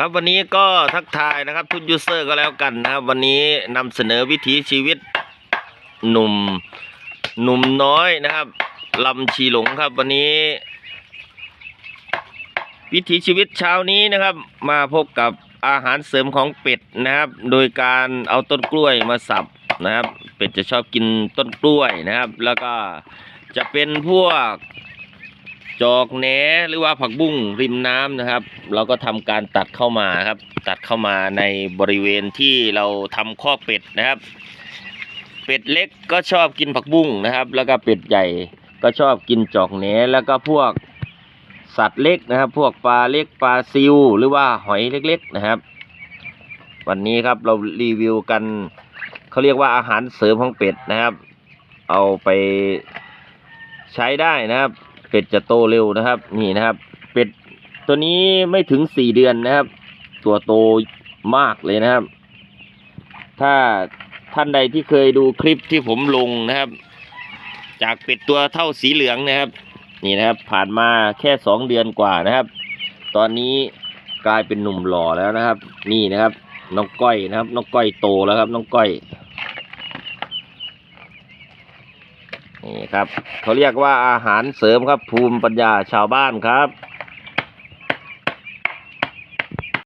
ครับวันนี้ก็ทักทายนะครับทุกยูเซอร์ก็แล้วกันนะครับ วันนี้นำเสนอวิถีชีวิตหนุ่มหนุ่มน้อยนะครับลำชีหลงครับวันนี้ วิถีชีวิตเช้านี้นะครับ มาพบกับอาหารเสริมของเป็ดนะครับ โดยการเอาต้นกล้วยมาสับนะครับ เป็ดจะชอบกินต้นกล้วยนะครับ แล้วก็จะเป็นพวก จอกแหนหรือว่าผักบุ้งริมน้ำนะครับ เราก็ทำการตัดเข้ามาครับ ตัดเข้ามาในบริเวณที่เราทำข้อเป็ดนะครับ เป็ดเล็กก็ชอบกินผักบุ้งนะครับ แล้วก็เป็ดใหญ่ก็ชอบกินจอกแหนแล้วก็พวกสัตว์เล็กนะครับ พวกปลาเล็กปลาซิวหรือว่าหอยเล็ก ๆนะครับ วันนี้ครับเรารีวิวกันเขาเรียกว่าอาหารเสริมของเป็ดนะครับ เอาไปใช้ได้นะครับ เป็ดจะโตเร็วนะครับ นี่นะครับ เป็ดตัวนี้ไม่ถึงสี่เดือนนะครับ ตัวโตมากเลยนะครับ ถ้าท่านใดที่เคยดูคลิปที่ผมลงนะครับ จากเป็ดตัวเท่าสีเหลืองนะครับ นี่นะครับ ผ่านมาแค่สองเดือนกว่านะครับ ตอนนี้กลายเป็นหนุ่มหล่อแล้วนะครับ นี่นะครับ น้องก้อยนะครับ น้องก้อยโตแล้วครับ น้องก้อย นี่ครับ เขาเรียกว่าอาหารเสริมครับภูมิปัญญาชาวบ้านครับ